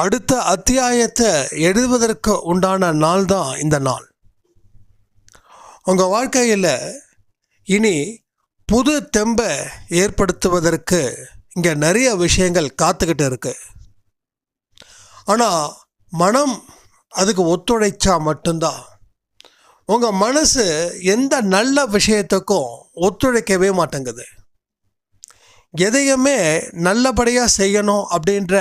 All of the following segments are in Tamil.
அடுத்த அத்தியாயத்தை எழுதுவதற்கு உண்டான நாள் தான் இந்த நாள். உங்கள் வாழ்க்கையில் இனி புது தெம்பை ஏற்படுத்துவதற்கு இங்கே நிறைய விஷயங்கள் காத்துக்கிட்டு இருக்கு. ஆனால் மனம் அதுக்கு ஒத்துழைச்சா மட்டும்தான். உங்கள் மனசு எந்த நல்ல விஷயத்துக்கும் ஒத்துழைக்கவே மாட்டேங்குது. எதையுமே நல்லபடியாக செய்யணும் அப்படின்ற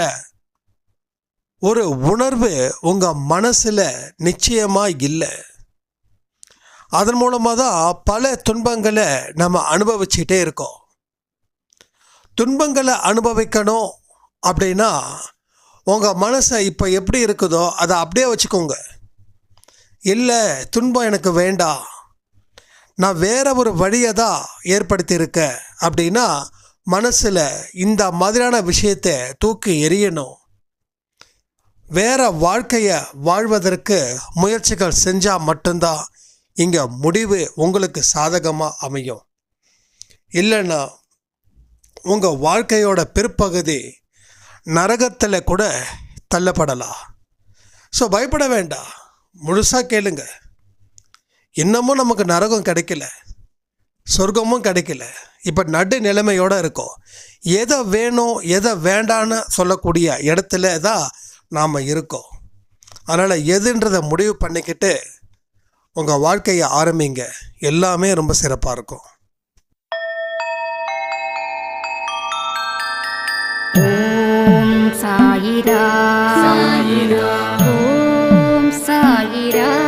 ஒரு உணர்வு உங்கள் மனசில் நிச்சயமாக இல்லை. அதன் மூலமாக தான் பல துன்பங்களை நம்ம அனுபவிச்சுட்டே இருக்கோம். துன்பங்களை அனுபவிக்கணும் அப்படின்னா உங்கள் மனசை இப்போ எப்படி இருக்குதோ அதை அப்படியே வச்சுக்கோங்க. இல்லை துன்பம் எனக்கு வேண்டாம். நான் வேற ஒரு வழியை தான் ஏற்படுத்தியிருக்கேன். அப்படின்னா மனசில் இந்த மாதிரியான விஷயத்தை தூக்கி எறியணும். வேற வாழ்க்கையை வாழ்வதற்கு முயற்சிகள் செஞ்சால் மட்டும்தான் இங்கே முடிவு உங்களுக்கு சாதகமாக அமையும். இல்லைன்னா உங்கள் வாழ்க்கையோட பிற்பகுதி நரகத்தில் கூட தள்ளப்படலாம் ஸோ பயப்பட வேண்டாம் முழுசாக கேளுங்க. இன்னமும் நமக்கு நரகம் கிடைக்கல. சொர்க்கமும் கிடைக்கல. இப்போ நடு நிலைமையோடு இருக்கும். எதை வேணும் எதை வேண்டான்னு சொல்லக்கூடிய இடத்துல தான் நாம் இருக்கோம். அதனால் எதுன்றதை முடிவு பண்ணிக்கிட்டு உங்கள் வாழ்க்கையை ஆரம்பிங்க. எல்லாமே ரொம்ப சிறப்பாக இருக்கும். சாயிரா. சாயிரா. ஓம் சாயிரா சாயிரா.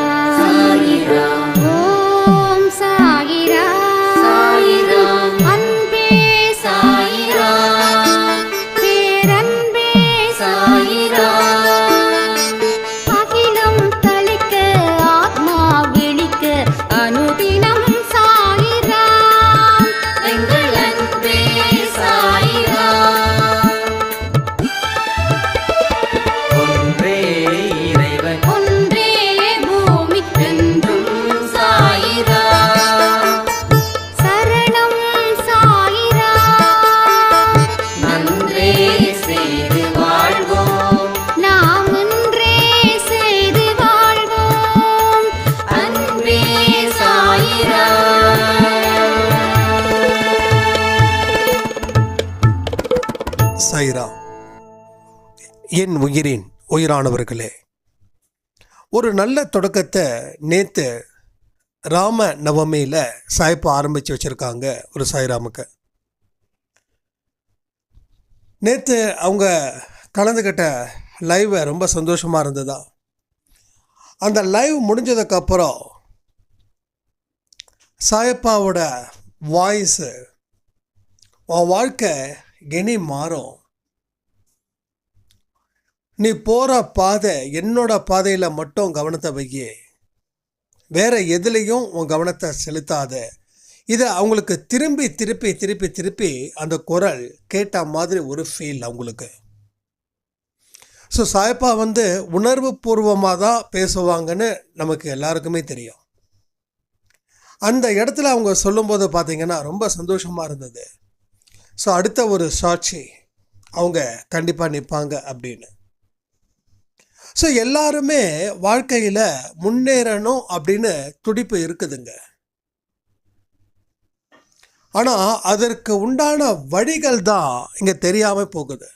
உயிரின் உயிரானவர்களே. ஒரு நல்ல தொடக்கத்தை நேற்று ராம நவமியில் சாய்ப்பா ஆரம்பித்து வச்சுருக்காங்க ஒரு சாய்ராமுக்கு. நேற்று அவங்க கலந்துக்கிட்ட லைவை ரொம்ப சந்தோஷமாக இருந்ததா? அந்த லைவ் முடிஞ்சதுக்கப்புறம் சாயப்பாவோட வாய்ஸு உன் வாழ்க்கை இனி மாறும். நீ போகிற பாதை என்னோட பாதையில் மட்டும் கவனத்தை வையே. வேற எதுலேயும் உன் கவனத்தை செலுத்தாத. இதை அவங்களுக்கு திரும்பி திருப்பி திருப்பி திருப்பி அந்த குரல் கேட்ட மாதிரி ஒரு ஃபீல் அவங்களுக்கு. ஸோ சாய்ப்பா வந்து உணர்வு பூர்வமாக தான் பேசுவாங்கன்னு நமக்கு எல்லாருக்குமே தெரியும். அந்த இடத்துல அவங்க சொல்லும்போது பார்த்தீங்கன்னா ரொம்ப சந்தோஷமாக இருந்தது. ஸோ அடுத்த ஒரு சாட்சி அவங்க கண்டிப்பாக நிற்பாங்க அப்படின்னு. ஸோ எல்லாருமே வாழ்க்கையில் முன்னேறணும் அப்படின்னு துடிப்பு இருக்குதுங்க. ஆனால் அதற்கு உண்டான வழிகள் தான் இங்கே தெரியாமல் போகுது.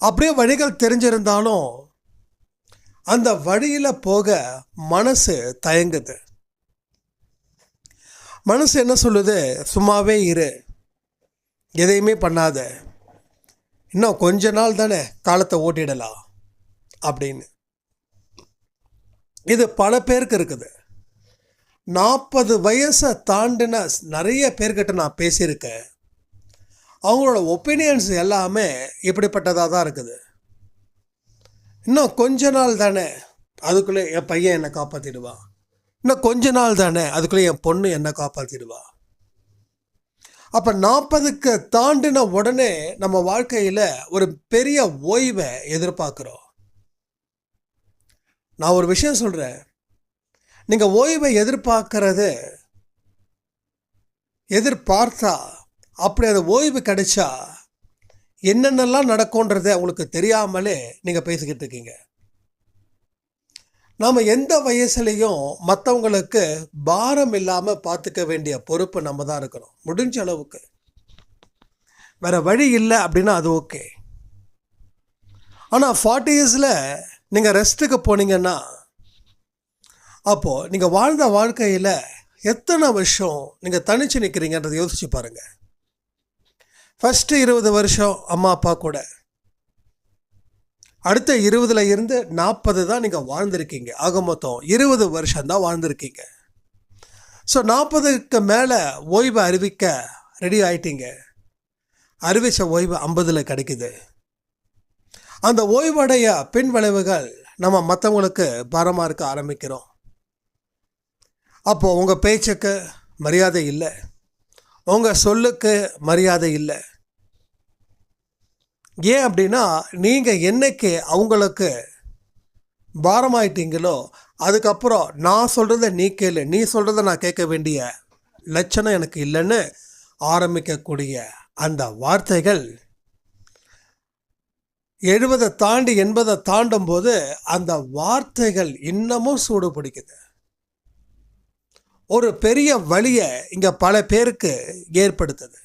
அப்படியே வழிகள் தெரிஞ்சிருந்தாலும் அந்த வழியில் போக மனசு தயங்குது. மனசு என்ன சொல்லுது? சும்மாவே இரு. எதையுமே பண்ணாத. இன்னும் கொஞ்ச நாள் தானே காலத்தை ஓட்டிடலாம். அப்படின்னு. இது பல பேருக்கு இருக்குது. நாற்பது வயசை தாண்டின நிறைய பேர்கிட்ட நான் பேசியிருக்கேன். அவங்களோட ஒப்பீனியன்ஸ் எல்லாமே இப்படிப்பட்டதாக தான் இருக்குது. இன்னும் கொஞ்ச நாள் தானே அதுக்குள்ளே என் பையன் என்னை காப்பாற்றிடுவான் இன்னும் கொஞ்ச நாள் தானே அதுக்குள்ளே என் பொண்ணு என்னை காப்பாற்றிடுவா அப்போ நாற்பதுக்கு தாண்டின உடனே நம்ம வாழ்க்கையில் ஒரு பெரிய ஓய்வை எதிர்பார்க்குறோம். நான் ஒரு விஷயம் சொல்கிறேன் நீங்கள் ஓய்வை எதிர்பார்க்கறது எதிர்பார்த்தா அப்படி அந்த ஓய்வு கிடைச்சா என்னென்னலாம் நடக்கும்ன்றத உங்களுக்கு தெரியாமலே நீங்கள் பேசிக்கிட்டு இருக்கீங்க. நாம் எந்த வயசுலேயும் மற்றவங்களுக்கு பாரம் இல்லாமல் பார்த்துக்க வேண்டிய பொறுப்பு நம்ம தான் இருக்கிறோம் முடிஞ்ச அளவுக்கு. வேறு வழி இல்லை அப்படின்னா அது ஓகே. ஆனால் ஃபார்ட்டி இயர்ஸில் நீங்கள் ரெஸ்ட்டுக்கு போனீங்கன்னா அப்போது நீங்கள் வாழ்ந்த வாழ்க்கையில் எத்தனை வருஷம் நீங்கள் தனிச்சு நிற்கிறீங்கன்றதை யோசிச்சு பாருங்கள் ஃபஸ்ட்டு இருபது வருஷம் அம்மா அப்பா கூட. அடுத்த இருபதுல இருந்து நாற்பது தான் நீங்கள் வாழ்ந்திருக்கீங்க. ஆக மொத்தம் இருபது வருஷம் தான் வாழ்ந்திருக்கீங்க. ஸோ நாற்பதுக்கு மேலே ஓய்வு அறிவிக்க ரெடி ஆயிட்டீங்க. அறிவித்த ஓய்வு ஐம்பதில் கிடைக்குது. அந்த ஓய்வடைய பின் விளைவுகள் நம்ம மற்றவங்களுக்கு பாரமாக இருக்க ஆரம்பிக்கிறோம். அப்போது உங்கள் பேச்சுக்கு மரியாதை இல்லை. உங்கள் சொல்லுக்கு மரியாதை இல்லை. ஏன் அப்படின்னா நீங்கள் என்னைக்கு அவங்களுக்கு பாரமாயிட்டீங்களோ அதுக்கப்புறம் நான் சொல்கிறத நீ கேளு நீ சொல்கிறத நான் கேட்க வேண்டிய லட்சணம் எனக்கு இல்லைன்னு ஆரம்பிக்கக்கூடிய அந்த வார்த்தைகள் எழுபதை தாண்டி எண்பதை தாண்டும் போது அந்த வார்த்தைகள் இன்னமும் சூடு பிடிக்குது ஒரு பெரிய வழியை இங்கே பல பேருக்கு ஏற்படுத்துது.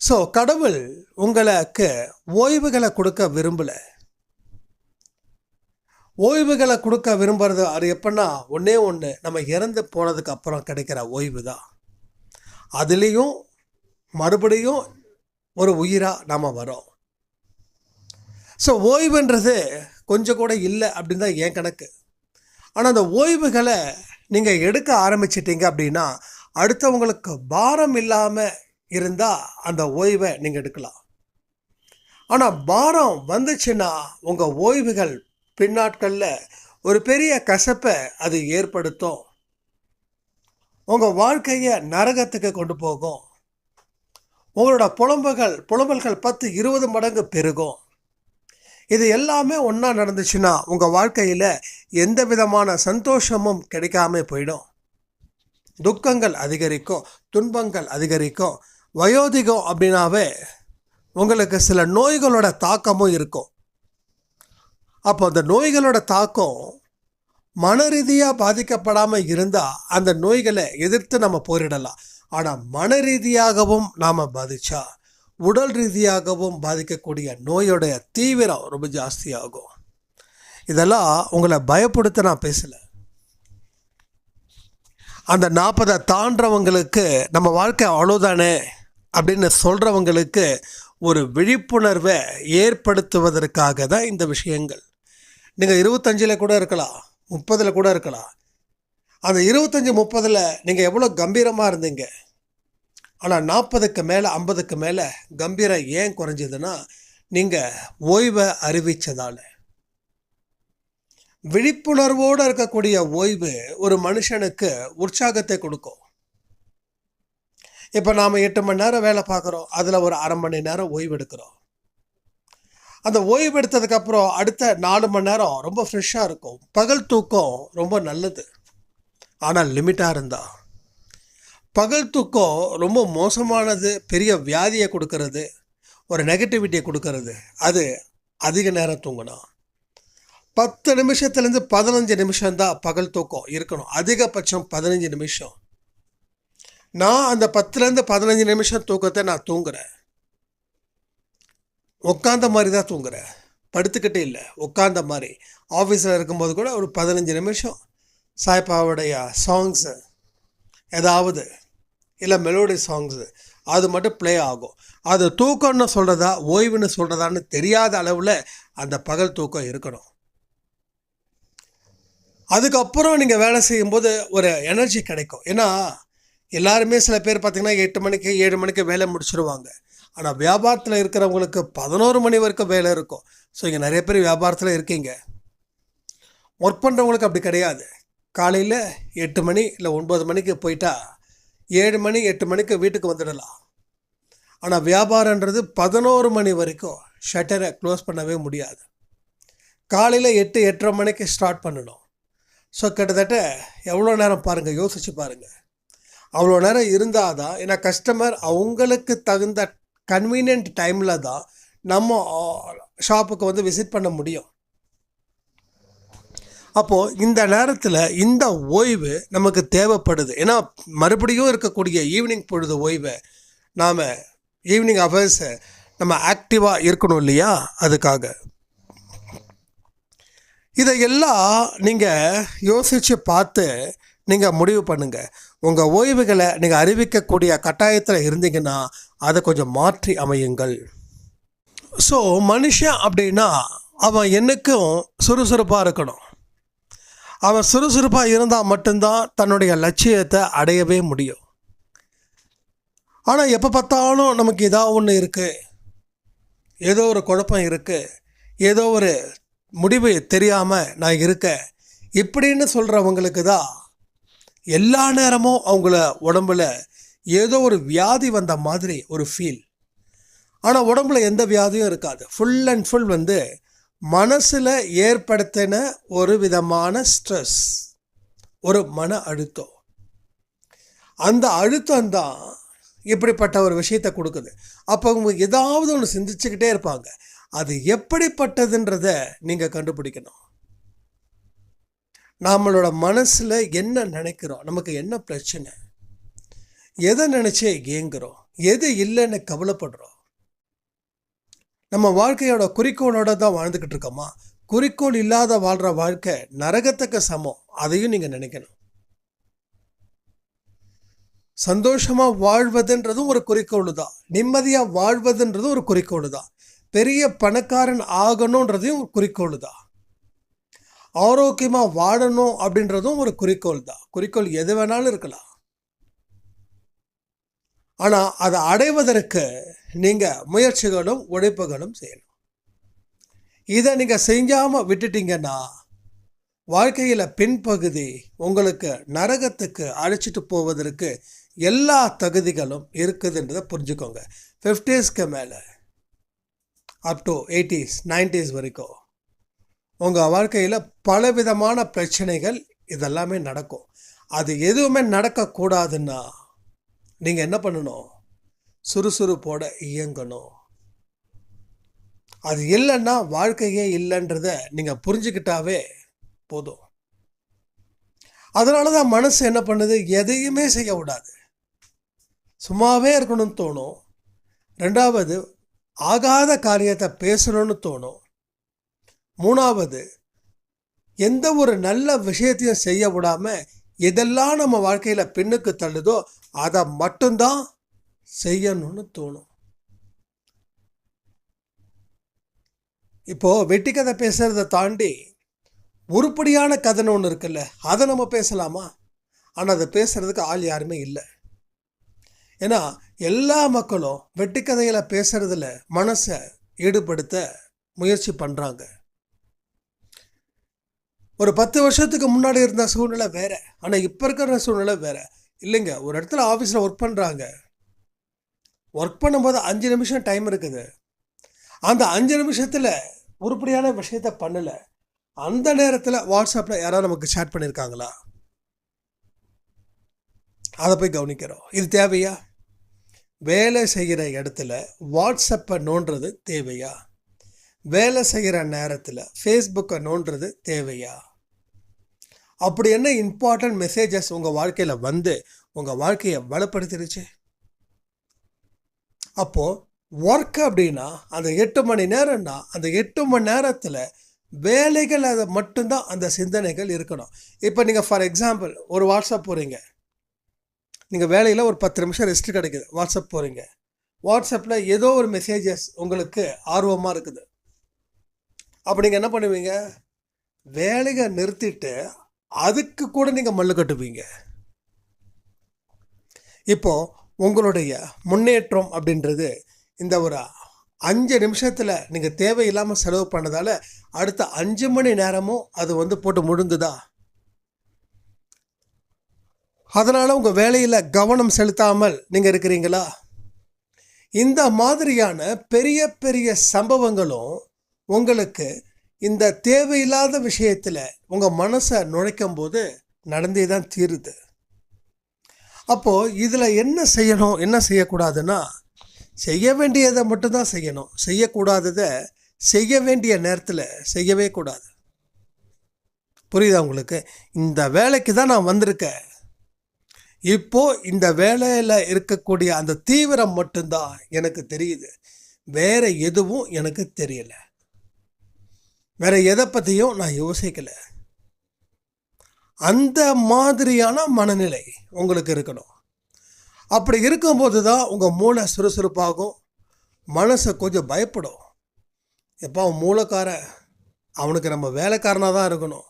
ஸோ கடவுள் உங்களுக்கு ஓய்வுகளை கொடுக்க விரும்பலை. ஓய்வுகளை கொடுக்க விரும்புறது அது எப்படின்னா ஒன்றே ஒன்று நம்ம இறந்து போனதுக்கு அப்புறம் கிடைக்கிற ஓய்வு தான். அதுலேயும் மறுபடியும் ஒரு உயிராக நாம் வரோம் ஸோ ஓய்வுன்றது கொஞ்சம் கூட இல்லை அப்படின்னு தான் என் கணக்கு. ஆனால் அந்த ஓய்வுகளை நீங்கள் எடுக்க ஆரம்பிச்சிட்டீங்க அப்படின்னா அடுத்தவங்களுக்கு பாரம் இல்லாமல் இருந்தால் அந்த ஓய்வை நீங்கள் எடுக்கலாம். ஆனால் பாரம் வந்துச்சுன்னா உங்கள் ஓய்வுகள் பின்னாட்களில் ஒரு பெரிய கசப்பை அது ஏற்படுத்தும். உங்கள் வாழ்க்கையை நரகத்துக்கு கொண்டு போகும். உங்களோட புலம்புகள் புலம்பல்கள் பத்து இருபது மடங்கு பெருகும். இது எல்லாமே ஒன்றா நடந்துச்சுன்னா உங்கள் வாழ்க்கையில் எந்த விதமான சந்தோஷமும் கிடைக்காம போயிடும். துக்கங்கள் அதிகரிக்கும் துன்பங்கள் அதிகரிக்கும் வயோதிகம் அப்படின்னாவே உங்களுக்கு சில நோய்களோட தாக்கமும் இருக்கும். அப்போ அந்த நோய்களோட தாக்கம் மன ரீதியாக பாதிக்கப்படாமல் இருந்தால் அந்த நோய்களை எதிர்த்து நம்ம போரிடலாம். ஆனால் மன ரீதியாகவும் நாம் பாதிச்சா உடல் ரீதியாகவும் பாதிக்கக்கூடிய நோயோடைய தீவிரம் ரொம்ப ஜாஸ்தியாகும். இதெல்லாம் உங்களை பயப்படுத்த நான் பேசலை. அந்த நாற்பதை தாண்டவங்களுக்கு நம்ம வாழ்க்கை அவ்வளோதானே அப்படின்னு சொல்கிறவங்களுக்கு ஒரு விழிப்புணர்வை ஏற்படுத்துவதற்காக தான் இந்த விஷயங்கள். நீங்கள் இருபத்தஞ்சில் கூட இருக்கலாம் முப்பதில் கூட இருக்கலாம். அந்த இருபத்தஞ்சி முப்பதில் நீங்கள் எவ்வளோ கம்பீரமாக இருந்தீங்க? ஆனால் நாற்பதுக்கு மேலே ஐம்பதுக்கு மேலே கம்பீரம் ஏன் குறைஞ்சதுன்னா நீங்கள் ஓய்வை அறிவித்ததால் விழிப்புணர்வோடு இருக்கக்கூடிய ஓய்வு ஒரு மனுஷனுக்கு உற்சாகத்தை கொடுக்கும். இப்போ நாம் எட்டு மணி நேரம் வேலை பார்க்குறோம் அதில் ஒரு அரை மணி நேரம் ஓய்வு எடுக்கிறோம். அந்த ஓய்வு எடுத்ததுக்கப்புறம் அடுத்த நாலு மணி நேரம் ரொம்ப ஃப்ரெஷ்ஷாக இருக்கும். பகல் தூக்கம் ரொம்ப நல்லது. ஆனால் லிமிட்டாக இருந்தால் பகல் தூக்கம் ரொம்ப மோசமானது பெரிய வியாதியை கொடுக்கறது ஒரு நெகட்டிவிட்டியை கொடுக்கறது. அது அதிக நேரம் தூங்கணும் பத்து நிமிஷத்துலேருந்து பதினஞ்சு நிமிஷம் தான் பகல் தூக்கம் இருக்கணும். அதிகபட்சம் பதினஞ்சு நிமிஷம். நான் அந்த பத்துலேருந்து பதினஞ்சு நிமிஷம் தூக்கத்தை நான் தூங்குறேன். உட்காந்த மாதிரி தான் தூங்குறேன். படுத்துக்கிட்டே இல்லை. உட்காந்த மாதிரி. ஆஃபீஸில் இருக்கும்போது கூட ஒரு பதினஞ்சு நிமிஷம் சாய்பாவுடைய சாங்ஸு ஏதாவது இல்லை மெலோடி சாங்ஸு அது மட்டும் ப்ளே ஆகும். அது தூக்கம்னு சொல்கிறதா ஓய்வுன்னு சொல்கிறதான்னு தெரியாத அளவில் அந்த பகல் தூக்கம் இருக்கணும். அதுக்கப்புறம் நீங்கள் வேலை செய்யும்போது ஒரு எனர்ஜி கிடைக்கும். ஏன்னா எல்லாருமே சில பேர் பார்த்திங்கன்னா எட்டு மணிக்கு ஏழு மணிக்கு வேலை முடிச்சுருவாங்க. ஆனால் வியாபாரத்தில் இருக்கிறவங்களுக்கு பதினோரு மணி வரைக்கும் வேலை இருக்கும். ஸோ இங்கே நிறைய பேர் வியாபாரத்தில் இருக்கீங்க. ஒர்க் பண்ணுறவங்களுக்கு அப்படி கிடையாது. காலையில் எட்டு மணி இல்லை ஒன்பது மணிக்கு போயிட்டா ஏழு மணி எட்டு மணிக்கு வீட்டுக்கு வந்துடலாம். ஆனால் வியாபாரன்றது பதினோரு மணி வரைக்கும் ஷட்டரை க்ளோஸ் பண்ணவே முடியாது. காலையில் எட்டு எட்டரை மணிக்கு ஸ்டார்ட் பண்ணணும். ஸோ கிட்டத்தட்ட எவ்வளோ நேரம் பாருங்கள் யோசிச்சு பாருங்கள் அவ்வளோ நேரம் இருந்தால் தான் ஏன்னா கஸ்டமர் அவங்களுக்கு தகுந்த கன்வீனியன்ட் டைமில் தான் நம்ம ஷாப்புக்கு வந்து விசிட் பண்ண முடியும். அப்போது இந்த நேரத்தில் இந்த ஓய்வு நமக்கு தேவைப்படுது. ஏன்னா மறுபடியும் இருக்கக்கூடிய ஈவினிங் பொழுது ஓய்வை நாம் ஈவினிங் ஹவர்ஸை நம்ம ஆக்டிவாக இருக்கணும் இல்லையா? அதுக்காக. இதையெல்லாம் நீங்கள் யோசித்து பார்த்து நீங்கள் முடிவு பண்ணுங்கள் உங்கள் ஓய்வுகளை நீங்கள் அறிவிக்கக்கூடிய கட்டாயத்தில் இருந்தீங்கன்னா அதை கொஞ்சம் மாற்றி அமையுங்கள். ஸோ மனுஷன் அப்படின்னா அவன் என்னைக்கும் சுறுசுறுப்பாக இருக்கணும். அவர் சுறுசுறுப்பாக இருந்தால் மட்டும்தான் தன்னுடைய லட்சியத்தை அடையவே முடியும். ஆனால் எப்போ பார்த்தாலும் நமக்கு ஏதாவது ஒன்று இருக்குது ஏதோ ஒரு குழப்பம் இருக்குது ஏதோ ஒரு முடிவு தெரியாமல் நான் இருக்கேன் இப்படின்னு சொல்கிறவங்களுக்கு தான் எல்லா நேரமும் அவங்கள உடம்புல ஏதோ ஒரு வியாதி வந்த மாதிரி ஒரு ஃபீல் ஆனால் உடம்புல எந்த வியாதியும் இருக்காது. ஃபுல் அண்ட் ஃபுல் வந்து மனசில் ஏற்படுத்தின ஒரு விதமான ஸ்ட்ரெஸ் ஒரு மன அழுத்தம். அந்த அழுத்தம் தான் இப்படிப்பட்ட ஒரு விஷயத்தை கொடுக்குது. அப்போ அவங்க ஏதாவது ஒன்று சிந்திச்சுக்கிட்டே இருப்பாங்க. அது எப்படிப்பட்டதுன்றத நீங்கள் கண்டுபிடிக்கணும். நம்மளோட மனசில் என்ன நினைக்கிறோம்? நமக்கு என்ன பிரச்சனை? எதை நினச்சே ஏங்குறோம்? எது இல்லைன்னு கவலைப்படுறோம்? நம்ம வாழ்க்கையோட குறிக்கோளோட தான் வாழ்ந்துக்கிட்டு இருக்கோமா? குறிக்கோள் இல்லாத வாழ்கிற வாழ்க்கை நரகத்துக்கு சமம். அதையும் நீங்கள் நினைக்கணும். சந்தோஷமாக வாழ்வதுன்றதும் ஒரு குறிக்கோள் தான். நிம்மதியாக வாழ்வதுன்றதும் ஒரு குறிக்கோள் தான். பெரிய பணக்காரன் ஆகணுன்றதையும் ஒரு குறிக்கோள் தான். ஆரோக்கியமாக வாழணும் அப்படின்றதும் ஒரு குறிக்கோள் தான். குறிக்கோள் எது வேணாலும் இருக்கலாம். ஆனால் அதை அடைவதற்கு நீங்கள் முயற்சிகளும் உழைப்புகளும் செய்யணும். இதை நீங்கள் செஞ்சாமல் விட்டுட்டீங்கன்னா வாழ்க்கையில் பின்பகுதி உங்களுக்கு நரகத்துக்கு அழைச்சிட்டு போவதற்கு எல்லா தகுதிகளும் இருக்குதுன்றதை புரிஞ்சுக்கோங்க. ஃபிஃப்டிஸ்க்கு மேலே அப் டு எயிட்டிஸ் நைன்டிஸ் வரைக்கும் உங்கள் வாழ்க்கையில் பலவிதமான பிரச்சனைகள் இதெல்லாமே நடக்கும். அது எதுவுமே நடக்கக்கூடாதுன்னா நீங்கள் என்ன பண்ணணும்? சுறுசுறுப்போட இயங்கணும். அது இல்லைன்னா வாழ்க்கையே இல்லைன்றத நீங்கள் புரிஞ்சுக்கிட்டாவே போதும். அதனால தான் மனசு என்ன பண்ணுது? எதையுமே செய்ய விடாது. சும்மாவே இருக்கணும்னு தோணும். ரெண்டாவது ஆகாத காரியத்தை பேசணும்னு தோணும். மூணாவது எந்த ஒரு நல்ல விஷயத்தையும் செய்ய விடாமல் எதெல்லாம் நம்ம வாழ்க்கையில் பின்னுக்கு தள்ளுதோ அதை மட்டும்தான் செய்யணும்னு தோணும். இப்போது வெட்டி கதை பேசுகிறத தாண்டி உருப்படியான கதைன்னு ஒன்று இருக்குல்ல அதை நம்ம பேசலாமா? ஆனால் அதை பேசுகிறதுக்கு ஆள் யாருமே இல்லை. ஏன்னா எல்லா மக்களும் வெட்டி கதைகளை பேசுகிறதுல மனசை ஈடுபடுத்த முயற்சி பண்ணுறாங்க ஒரு பத்து வருஷத்துக்கு முன்னாடி இருந்த சூழ்நிலை வேற. ஆனால் இப்போ இருக்கிற சூழ்நிலை வேற. இல்லைங்க ஒரு இடத்துல ஆஃபீஸில் ஒர்க் பண்ணுறாங்க ஒர்க் பண்ணும்போது அஞ்சு நிமிஷம் டைம் இருக்குது. அந்த அஞ்சு நிமிஷத்தில் உருப்படியான விஷயத்த பண்ணலை. அந்த நேரத்தில் வாட்ஸ்அப்பில் யாராவது நமக்கு சேட் பண்ணியிருக்காங்களா அதை போய் கவனிக்கிறோம். இது தேவையா? வேலை செய்கிற இடத்துல வாட்ஸ்அப்பை நோண்டுறது தேவையா? வேலை செய்கிற நேரத்தில் ஃபேஸ்புக்கை நோண்டுறது தேவையா? அப்படி என்ன இம்பார்ட்டன்ட் மெசேஜஸ் உங்கள் வாழ்க்கையில் வந்து உங்கள் வாழ்க்கையை வளப்படுத்திடுச்சு அப்போது ஒர்க் அப்படின்னா அந்த எட்டு மணி நேரம்னா அந்த எட்டு மணி நேரத்தில் வேலைகள் அதை மட்டும்தான் அந்த சிந்தனைகள் இருக்கணும். இப்போ நீங்கள் ஃபார் எக்ஸாம்பிள் ஒரு வாட்ஸ்அப் போகிறீங்க நீங்கள் வேலையில் ஒரு பத்து நிமிஷம் ரெஸ்ட் கிடைக்குது. வாட்ஸ்அப் போகிறீங்க வாட்ஸ்அப்பில் ஏதோ ஒரு மெசேஜஸ் உங்களுக்கு ஆர்வமாக இருக்குது. அப்போ நீங்கள் என்ன பண்ணுவீங்க? வேலையை நிறுத்திட்டு அதுக்கு கூட நீங்கள் மல்லு கட்டுவீங்க. இப்போ உங்களுடைய முன்னேற்றம் அப்படின்றது இந்த ஒரு அஞ்சு நிமிஷத்தில் நீங்கள் தேவையில்லாமல் செலவு பண்ணதால் அடுத்த அஞ்சு மணி நேரமும் அது வந்து போட்டு முழுங்குதா அதனால் உங்கள் வேலையில் கவனம் செலுத்தாமல் நீங்கள் இருக்கிறீங்களா? இந்த மாதிரியான பெரிய பெரிய சம்பவங்களும் உங்களுக்கு இந்த தேவையில்லாத விஷயத்தில் உங்கள் மனசை நுழைக்கும் போது நடந்தே தான் தீருது. அப்போது இதில் என்ன செய்யணும் என்ன செய்யக்கூடாதுன்னா செய்ய வேண்டியதை மட்டும்தான் செய்யணும். செய்யக்கூடாததை செய்ய வேண்டிய நேரத்தில் செய்யவே கூடாது. புரியுதா உங்களுக்கு? இந்த வேலைக்கு தான் நான் வந்திருக்கேன். இப்போ இந்த வேலையில் இருக்கக்கூடிய அந்த தீவிரம் மட்டும்தான் எனக்கு தெரியுது. வேறு எதுவும் எனக்கு தெரியலை. வேற எதை பற்றியும் நான் யோசிக்கல. அந்த மாதிரியான மனநிலை உங்களுக்கு இருக்கணும். அப்படி இருக்கும்போது தான் உங்கள் மூளை சுறுசுறுப்பாகும். மனசை கொஞ்சம் பயப்படும். எப்போ அவன் மூளைக்காரன் அவனுக்கு நம்ம வேலைக்காரனாக தான் இருக்கணும்.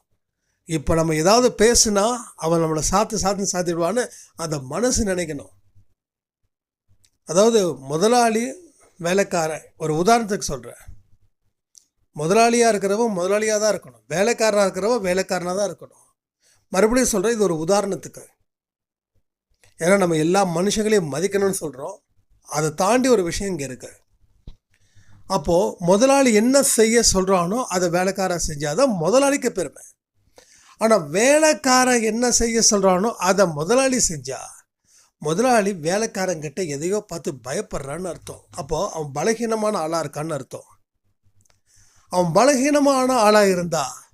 இப்போ நம்ம ஏதாவது பேசுனா அவன் நம்மளை சாத்து சாத்து சாத்திடுவான்னு அந்த மனசு நினைக்கணும். அதாவது முதலாளி வேலைக்காரன் ஒரு உதாரணத்துக்கு சொல்கிறேன் முதலாளியாக இருக்கிறவன் முதலாளியாக தான் இருக்கணும். வேலைக்காரனாக இருக்கிறவன் வேலைக்காரனாக தான் இருக்கணும். மறுபடியும் சொல்கிறேன் இது ஒரு உதாரணத்துக்கு. ஏன்னா நம்ம எல்லா மனுஷங்களையும் மதிக்கணும்னு சொல்கிறோம் அதை தாண்டி ஒரு விஷயம் இங்கே இருக்குது அப்போது முதலாளி என்ன செய்ய சொல்கிறானோ அதை வேலைக்காரன் செஞ்சால் தான் முதலாளிக்கு பெருமை. ஆனால் வேலைக்காரன் என்ன செய்ய சொல்கிறானோ அதை முதலாளி செஞ்சா முதலாளி வேலைக்காரங்கிட்ட எதையோ பார்த்து பயப்படுறான்னு அர்த்தம். அப்போது அவன் பலகீனமான ஆளாக இருக்கான்னு அர்த்தம். அவன் பலகீனமான ஆளாக இருந்தா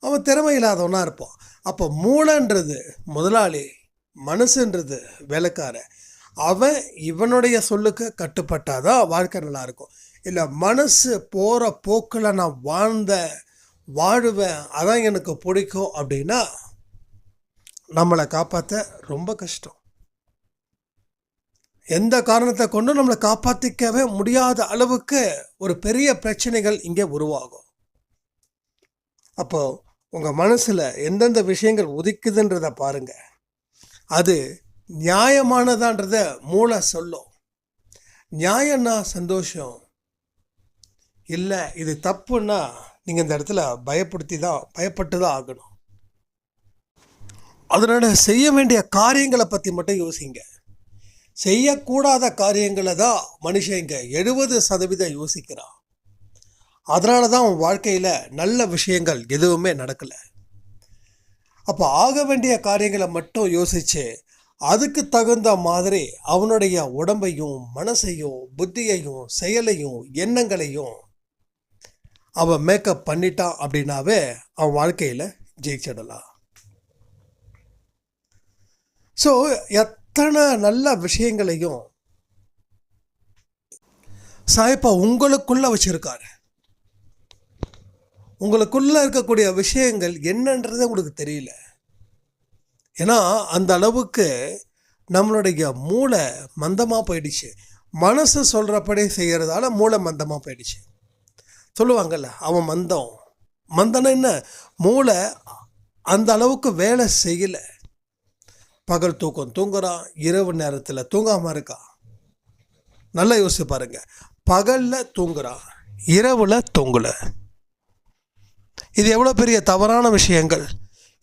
அவன் திறமை இல்லாதவனாக இருப்பான். அப்போ மூளைன்றது முதலாளி மனசுன்றது வேலைக்காரன். அவன் இவனுடைய சொல்லுக்கு கட்டுப்பட்டாதான் வாழ்க்கை நல்லா இருக்கும். இல்லை மனசு போகிற போக்கில் நான் வாழ்ந்த வாழுவேன் அதான் எனக்கு பிடிக்கும் அப்படின்னா நம்மளை காப்பாற்ற ரொம்ப கஷ்டம். எந்த காரணத்தை கொண்டும் நம்மளை காப்பாற்றிக்கவே முடியாத அளவுக்கு ஒரு பெரிய பிரச்சனைகள் இங்கே உருவாகும். அப்போது உங்கள் மனசில் எந்தெந்த விஷயங்கள் உதிக்குதுன்றதை பாருங்கள் அது நியாயமானதான்றத மூளை சொல்லும். நியாயம்னா சந்தோஷம். இல்லை இது தப்புன்னா நீங்கள் இந்த இடத்துல பயப்படுத்தி தான் பயப்பட்டு தான் ஆகணும். அதனால் செய்ய வேண்டிய காரியங்களை பற்றி மட்டும் யோசிங்க. செய்யக்கூடாத காரியங்களை தான் மனுஷன் இங்கே எழுபது சதவீதம் யோசிக்கிறான். அதனால தான் அவன் வாழ்க்கையில் நல்ல விஷயங்கள் எதுவுமே நடக்கலை. அப்போ ஆக வேண்டிய காரியங்களை மட்டும் யோசித்து அதுக்கு தகுந்த மாதிரி அவனுடைய உடம்பையும் மனசையும் புத்தியையும் செயலையும் எண்ணங்களையும் அவன் மேக்கப் பண்ணிட்டான் அப்படின்னாவே அவன் வாழ்க்கையில் ஜெயிச்சிடலாம். ஸோ எத் அத்தனை நல்ல விஷயங்களையும் சாயப்பா உங்களுக்குள்ள வச்சிருக்காரு. உங்களுக்குள்ள இருக்கக்கூடிய விஷயங்கள் என்னன்றது உங்களுக்கு தெரியல. ஏன்னா அந்த அளவுக்கு நம்மளுடைய மூளை மந்தமாக போயிடுச்சு. மனசு சொல்கிறபடி செய்கிறதால மூளை மந்தமாக போயிடுச்சு. சொல்லுவாங்கல்ல அவன் மந்தம். மந்தம்னா என்ன? மூளை அந்த அளவுக்கு வேலை செய்யலை. பகல் தூக்கம் தூங்குறான் இரவு நேரத்தில் தூங்காமல் இருக்கான் நல்லா யோசிச்சு பாருங்க. பகலில் தூங்குறான் இரவில் தூங்கலை. இது எவ்வளோ பெரிய தவறான விஷயங்கள்.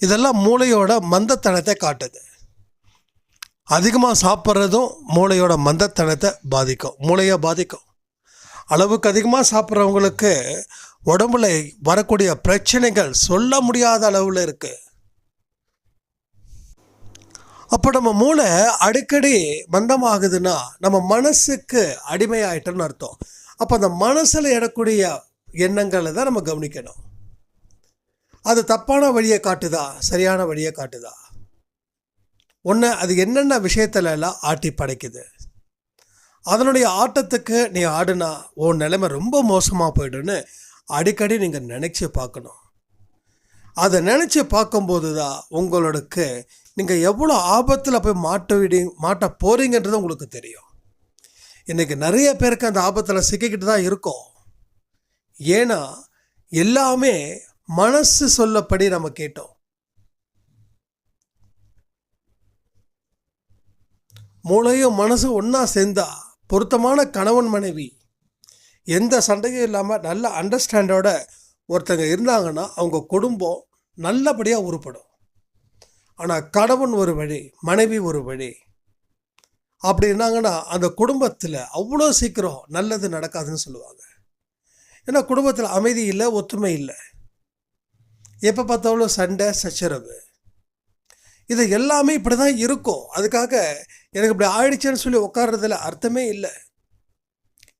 இதெல்லாம் மூளையோட மந்தத்தனத்தை காட்டுது. அதிகமாக சாப்பிட்றதும் மூளையோட மந்தத்தனத்தை பாதிக்கும். மூளையை பாதிக்கும். அளவுக்கு அதிகமாக சாப்பிட்றவங்களுக்கு உடம்புல வரக்கூடிய பிரச்சனைகள் சொல்ல முடியாத அளவில் இருக்குது அப்போ நம்ம மூளை அடிக்கடி மந்தமாகுதுன்னா நம்ம மனசுக்கு அடிமையாயிட்டோம்னு அர்த்தம். அப்போ அந்த மனசில் இடக்கூடிய எண்ணங்களை தான் நம்ம கவனிக்கணும். அது தப்பான வழியை காட்டுதா? சரியான வழியை காட்டுதா? ஒன்று அது என்னென்ன விஷயத்துல எல்லாம் ஆட்டி படைக்குது? அதனுடைய ஆட்டத்துக்கு நீ ஆடுனா உன் நிலைமை ரொம்ப மோசமாக போய்டுன்னு அடிக்கடி நீங்கள் நினச்சி பார்க்கணும். அதை நினச்சி பார்க்கும்போது தான் உங்களுக்கு நீங்கள் எவ்வளோ ஆபத்தில் போய் மாட்ட விடி மாட்ட போகிறீங்கன்றது உங்களுக்கு தெரியும். இன்றைக்கி நிறைய பேருக்கு அந்த ஆபத்தில் சிக்கிக்கிட்டு தான் இருக்கோம். ஏன்னா எல்லாமே மனசு சொல்லப்படி நம்ம கேட்டோம். மூளையும் மனசும் ஒன்றா சேர்ந்தா பொருத்தமான கணவன் மனைவி எந்த சண்டையும் இல்லாமல் நல்ல அண்டர்ஸ்டாண்டோட ஒருத்தங்க இருந்தாங்கன்னா அவங்க குடும்பம் நல்லபடியாக உருப்படும். ஆனால் கணவன் ஒரு வழி மனைவி ஒரு வழி. அப்படி இருந்தாங்கன்னா அந்த குடும்பத்தில் அவ்வளோ சீக்கிரம் நல்லது நடக்காதுன்னு சொல்லுவாங்க. ஏன்னா குடும்பத்தில் அமைதி இல்லை ஒத்துமை இல்லை. எப்போ பார்த்தாலும் சண்டை சச்சரவு. இது எல்லாமே இப்படி தான் இருக்கும். அதுக்காக எனக்கு இப்படி ஆயிடுச்சுன்னு சொல்லி உட்கார்றதுல அர்த்தமே இல்லை.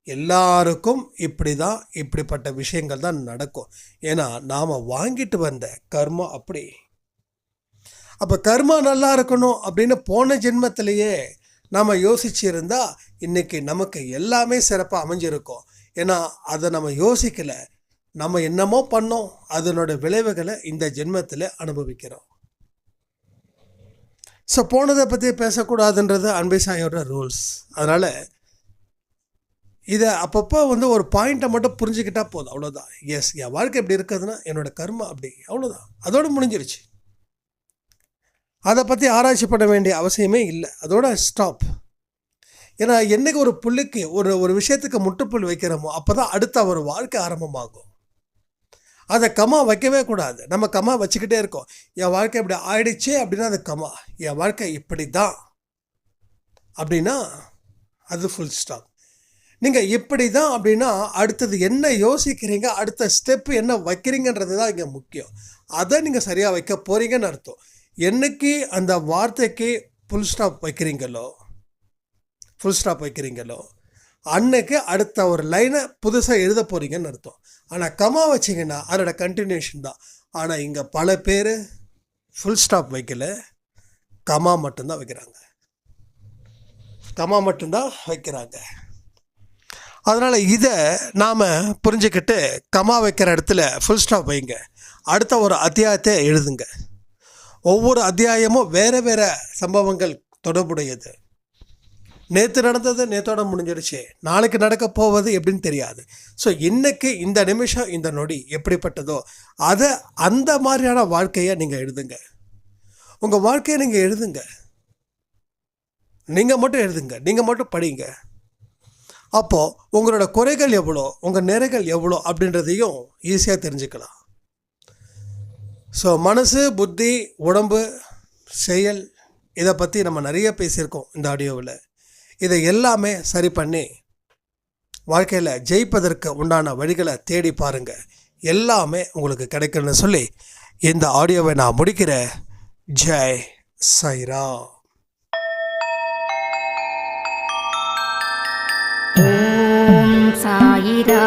எல்லாருக்கும் இப்படி தான் இப்படிப்பட்ட விஷயங்கள் தான் நடக்கும். ஏன்னா நாம் வாங்கிட்டு வந்த கர்மம் அப்படி. அப்போ கர்மா நல்லா இருக்கணும் அப்படின்னு போன ஜென்மத்திலேயே நாம் யோசிச்சிருந்தா இன்றைக்கி நமக்கு எல்லாமே சிறப்பாக அமைஞ்சிருக்கும். ஏன்னா அதை நம்ம யோசிக்கல. நம்ம என்னமோ பண்ணோம். அதனோட விளைவுகளை இந்த ஜென்மத்தில் அனுபவிக்கிறோம். ஸோ போனதை பற்றி பேசக்கூடாதுன்றது அன்பேசாயோட ரூல்ஸ் அதனால் இதை அப்பப்போ வந்து ஒரு பாயிண்ட்டை மட்டும் புரிஞ்சுக்கிட்டா போதும். அவ்வளோதான் எஸ் என் வாழ்க்கை எப்படி இருக்குதுன்னா என்னோடய கர்மா அப்படி. அவ்வளோதான் அதோடு முடிஞ்சிருச்சு. அதை பற்றி ஆராய்ச்சி பண்ண வேண்டிய அவசியமே இல்லை. அதோட ஸ்டாப் ஏன்னா என்னைக்கு ஒரு புள்ளிக்கு ஒரு ஒரு விஷயத்துக்கு முட்டுப்புள்ளி வைக்கிறோமோ அப்போ தான் அடுத்த ஒரு வாழ்க்கை ஆரம்பமாகும். அதை கமா வைக்கவே கூடாது. நம்ம கமா வச்சுக்கிட்டே இருக்கோம். என் வாழ்க்கை இப்படி ஆயிடுச்சே அப்படின்னா அது கமா. என் வாழ்க்கை இப்படி தான் அப்படின்னா அது ஃபுல் ஸ்டாப் நீங்கள் இப்படி தான் அப்படின்னா அடுத்தது என்ன யோசிக்கிறீங்க? அடுத்த ஸ்டெப்பு என்ன வைக்கிறீங்கன்றது தான் இங்கே முக்கியம். அதை நீங்கள் சரியாக வைக்க போகிறீங்கன்னு அர்த்தம். என்னைக்கு அந்த வார்த்தைக்கு ஃபுல் ஸ்டாப் வைக்கிறீங்களோ ஃபுல் ஸ்டாப் வைக்கிறீங்களோ அன்னைக்கு அடுத்த ஒரு லைனை புதுசாக எழுத போகிறீங்கன்னு அர்த்தம். ஆனால் கமா வச்சிங்கன்னா அதோட கண்டினியூஷன் தான். ஆனால் இங்கே பல பேர் ஃபுல் ஸ்டாப் வைக்கல கமா மட்டும்தான் வைக்கிறாங்க. கமா மட்டும்தான் வைக்கிறாங்க. அதனால் இதை நாம் புரிஞ்சுக்கிட்டு கமா வைக்கிற இடத்துல ஃபுல் ஸ்டாப் வைங்க. அடுத்த ஒரு அத்தியாயத்தை எழுதுங்க. ஒவ்வொரு அத்தியாயமும் வேறு வேறு சம்பவங்கள் தொடர்புடையது. நேற்று நடந்தது நேற்றோட முடிஞ்சிடுச்சு நாளைக்கு நடக்க போவது எப்படின்னு தெரியாது. ஸோ இன்றைக்கு இந்த நிமிஷம் இந்த நொடி எப்படிப்பட்டதோ அதை அந்த மாதிரியான வாழ்க்கையை நீங்கள் எழுதுங்க. உங்கள் வாழ்க்கையை நீங்கள் எழுதுங்க. நீங்கள் மட்டும் எழுதுங்க. நீங்கள் மட்டும் படிங்க. அப்போது உங்களோட குறைகள் எவ்வளோ உங்கள் நிறைகள் எவ்வளோ அப்படின்றதையும் ஈஸியாக தெரிஞ்சுக்கலாம். ஸோ மனசு புத்தி உடம்பு செயல் இதை பற்றி நம்ம நிறைய பேசியிருக்கோம் இந்த ஆடியோவில். இதை எல்லாமே சரி பண்ணி வாழ்க்கையில் ஜெயிப்பதற்கு உண்டான வழிகளை தேடி பாருங்கள் எல்லாமே உங்களுக்கு கிடைக்கும்னு சொல்லி இந்த ஆடியோவை நான் முடிக்கிறேன் ஜெய் சைரா சாயிரா